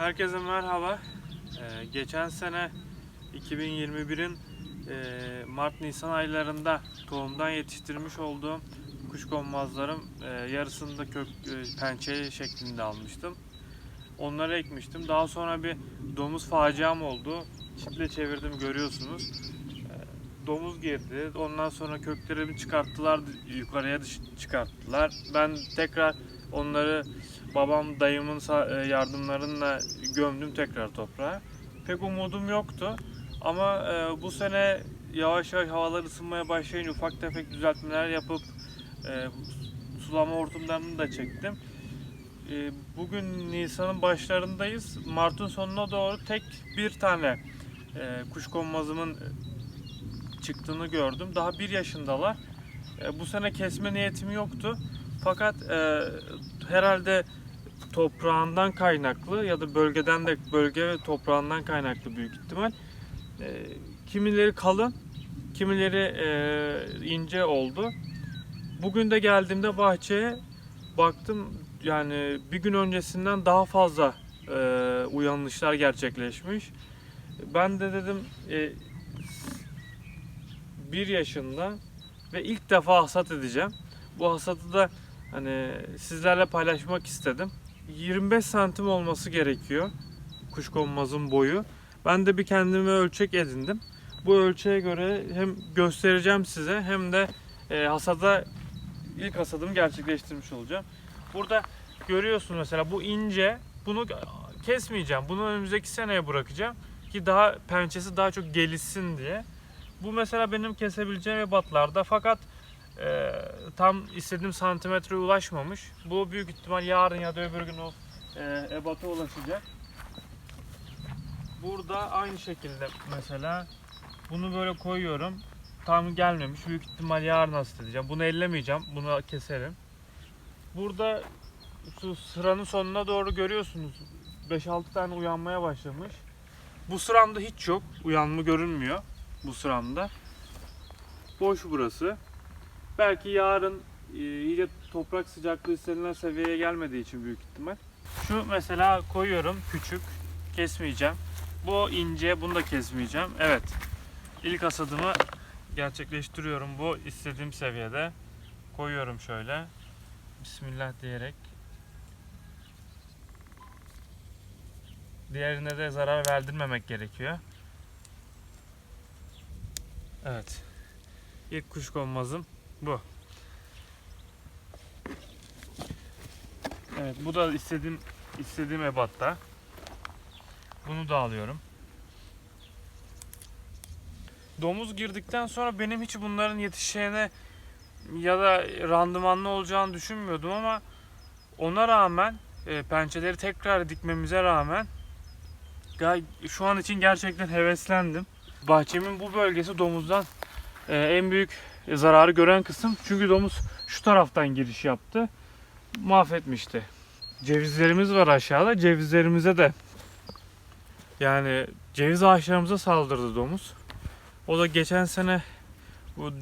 Herkese merhaba. Ee, geçen sene 2021'in e, Mart-Nisan aylarında tohumdan yetiştirmiş olduğum kuşkonmazlarım e, yarısını da kök e, pençe şeklinde almıştım. Onları ekmiştim. Daha sonra bir domuz faciam oldu. Çiple çevirdim görüyorsunuz. Ee, domuz girdi. Ondan sonra köklerimi çıkarttılar, yukarıya çıkarttılar. Ben tekrar onları babam dayımın e, yardımlarıyla gömdüm tekrar toprağa. Pek umudum yoktu. Ama e, bu sene yavaş yavaş havalar ısınmaya başlayınca ufak tefek düzeltmeler yapıp e, sulama hortumlarını da çektim. Bugün Nisan'ın başlarındayız. Mart'ın sonuna doğru tek bir tane kuşkonmazımın çıktığını gördüm. Daha bir yaşındalar. Bu sene kesme niyetim yoktu. Fakat e, herhalde toprağından kaynaklı ya da bölgeden de bölge ve toprağından kaynaklı büyük ihtimal. E, kimileri kalın, kimileri e, ince oldu. Bugün de geldiğimde bahçeye baktım yani bir gün öncesinden daha fazla e, uyanışlar gerçekleşmiş. Ben de dedim e, bir yaşında ve ilk defa hasat edeceğim. Bu hasatı da hani sizlerle paylaşmak istedim. 25 santim olması gerekiyor kuşkonmazın boyu. Ben de bir kendime ölçek edindim. Bu ölçeğe göre hem göstereceğim size hem de e, hasada ilk hasadımı gerçekleştirmiş olacağım. Burada görüyorsun mesela bu ince. Bunu kesmeyeceğim. Bunu önümüzdeki seneye bırakacağım ki daha pençesi daha çok gelişsin diye. Bu mesela benim kesebileceğim ebatlarda fakat e, tam istediğim santimetreye ulaşmamış. Bu büyük ihtimal yarın ya da öbür gün o e, ebata ulaşacak. Burada aynı şekilde mesela bunu böyle koyuyorum. Tam gelmemiş. Büyük ihtimal yarın hasat edeceğim. Bunu ellemeyeceğim. Bunu keserim. Burada sıranın sonuna doğru görüyorsunuz. 5-6 tane uyanmaya başlamış. Bu sıramda hiç yok. Uyanma görünmüyor bu sıramda. Boş burası. Belki yarın e, iyice toprak sıcaklığı istenilen seviyeye gelmediği için büyük ihtimal. Şu mesela koyuyorum küçük. Kesmeyeceğim. Bu ince. Bunu da kesmeyeceğim. Evet. İlk hasadımı gerçekleştiriyorum. Bu istediğim seviyede. Koyuyorum şöyle. Bismillah diyerek. Diğerine de zarar verdirmemek gerekiyor. Evet. İlk kuşkonmazım bu. Evet, bu da istediğim istediğim ebatta. Bunu da alıyorum. Domuz girdikten sonra benim hiç bunların yetişeceğine ya da randımanlı olacağını düşünmüyordum ama ona rağmen e, pençeleri tekrar dikmemize rağmen şu an için gerçekten heveslendim. Bahçemin bu bölgesi domuzdan e, en büyük zararı gören kısım. Çünkü domuz şu taraftan giriş yaptı. Mahvetmişti. Cevizlerimiz var aşağıda. Cevizlerimize de yani ceviz ağaçlarımıza saldırdı domuz. O da geçen sene bu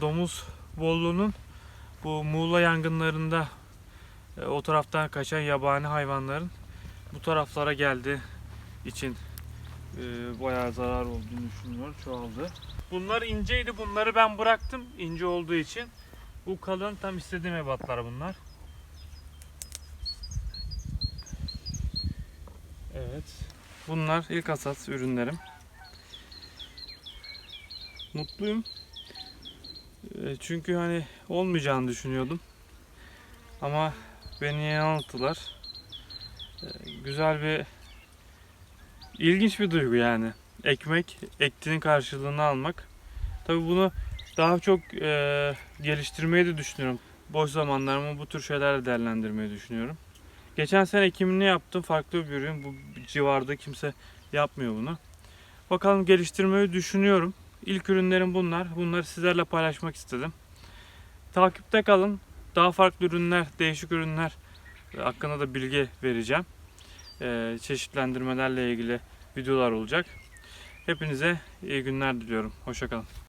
domuz bolluğunun bu Muğla yangınlarında e, o taraftan kaçan yabani hayvanların bu taraflara geldi için e, bayağı zarar olduğunu düşünüyor. Çoğaldı. Bunlar inceydi. Bunları ben bıraktım ince olduğu için. Bu kalın tam istediğim ebatlar bunlar. Evet. Bunlar ilk hasat ürünlerim. Mutluyum. E, Çünkü hani olmayacağını düşünüyordum. Ama beni yanılttılar. E, Güzel bir ilginç bir duygu yani. Ekmek, ektiğinin karşılığını almak. Tabii bunu daha çok e, geliştirmeyi de düşünüyorum. Boş zamanlarımı bu tür şeylerle değerlendirmeyi düşünüyorum. Geçen sene ekimini yaptım. Farklı bir ürün. Bu civarda kimse yapmıyor bunu. Bakalım geliştirmeyi düşünüyorum. İlk ürünlerim bunlar. Bunları sizlerle paylaşmak istedim. Takipte kalın. Daha farklı ürünler, değişik ürünler hakkında da bilgi vereceğim. Ee, çeşitlendirmelerle ilgili videolar olacak. Hepinize iyi günler diliyorum. Hoşçakalın.